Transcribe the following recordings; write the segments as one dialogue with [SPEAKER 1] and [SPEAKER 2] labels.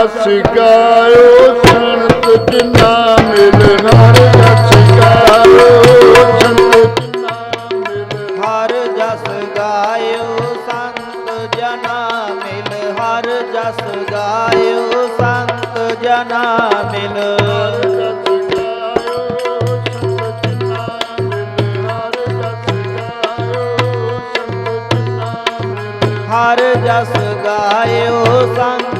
[SPEAKER 1] ਜਸ ਗਾਇਓ ਸੰਤ ਜਿਨਾ ਮਿਲ। ਹਰ ਜਸ ਗਾਇਓ ਸੰਤ ਜਿਨਾ ਮਿਲ
[SPEAKER 2] ਹਰ ਜਸ ਗਾਇਓ ਸੰਤ ਜਨਾ ਮਿਲ। ਹਰ ਜਸ ਗਾਇਓ ਸੰਤ ਜਨਾ ਮਿਲ। ਹਰ ਜਸ ਗਾਇਓ ਸੰਤ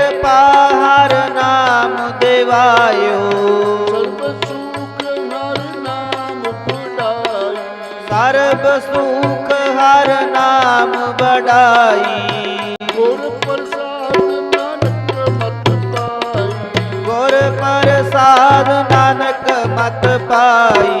[SPEAKER 2] ਕਿਰਪਾ ਹਰ ਨਾਮ ਦਿਵਾਇਓ। ਸਰਬ ਸੁਖ ਹਰ ਨਾਮ ਬੜਾਈ
[SPEAKER 1] ਗੁਰ ਪ੍ਰਸਾਦ ਨਾਨਕ ਮਤ ਪਾਈ।
[SPEAKER 2] ਗੁਰ ਪ੍ਰਸਾਦ ਨਾਨਕ ਮਤ ਪਾਈ।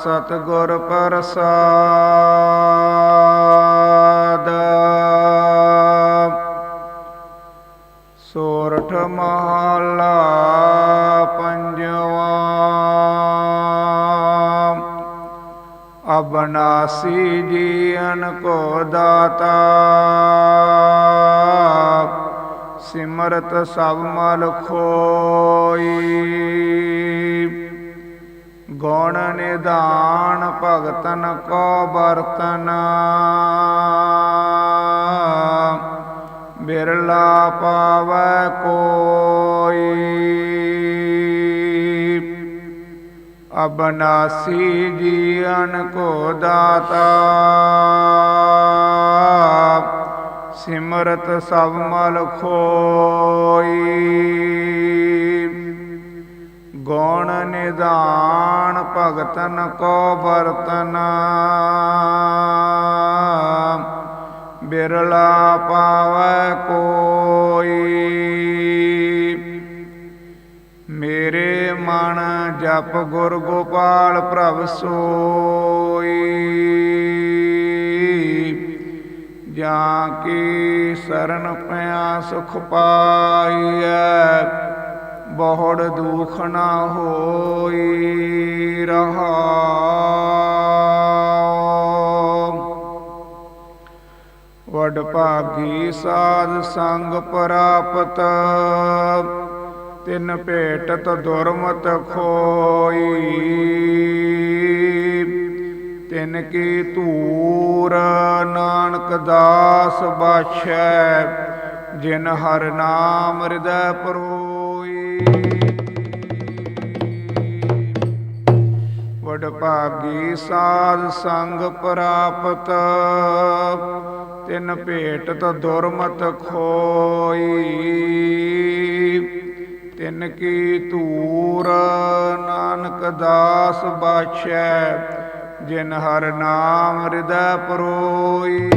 [SPEAKER 3] ਸਤਿਗੁਰ ਪ੍ਰਸਾਦ। ਸੋਰਠ ਮਹਲਾ ਪੰਜਵਾ। ਅਬਨਾਸੀ ਜੀਵਨ ਕੋ ਦਾਤਾ। ਸਿਮਰਤ ਸਭ ਮਲ ਖੋਈ। ਗੁਣ ਨਿਧਾਨ ਭਗਤਨ ਕੋ ਬਰਤਨ ਬਿਰਲਾ ਪਾਵੈ ਕੋਈ। ਅਬਨਾਸੀ ਜੀਵਨ ਕੋ ਦਾਤਾ। ਸਿਮਰਤ ਸਭ ਮਲ ਖੋਈ। ਗੁਣ ਨਿਧਾਨ ਭਗਤਨ ਕੋ ਬਰਤਨ ਬਿਰਲਾ ਪਾਵੈ ਕੋਈ। ਮੇਰੇ ਮਨ ਜਪ ਗੁਰ ਗੋਪਾਲ ਪ੍ਰਭ ਸੋਈ। ਜਾਂ ਕੀ ਸਰਨ ਪਿਆ ਸੁਖ ਪਾਈਐ। ਬਹੁੜ ਦੁਖ ਨਾ ਹੋਈ ਰਹਾ। ਵਡ ਭਾਗੀ ਸਾਧ ਸੰਗ ਪ੍ਰਾਪਤ, ਤਿਨ ਭੇਟਤ ਦੁਰਮਤ ਖੋਈ। ਤਿਨ ਕੀ ਧੂਰ, ਨਾਨਕ ਦਾਸ ਬਾਛੈ ਜਿਨ ਹਰ ਨਾਮ ਹਿਰਦੈ ਪਰੋਈ ਵਡ ਭਾਗੀ ਸਾਧ ਸੰਗ ਪ੍ਰਾਪਤ। ਤਿਨ ਭੇਟਤ ਦੁਰਮਤ ਖੋਈ। ਤਿਨ ਕੀ ਧੂਰ ਨਾਨਕ ਦਾਸ ਬਾਛੈ, ਜਿਨ ਹਰ ਨਾਮ ਹਿਰਦੈ ਪਰੋਈ।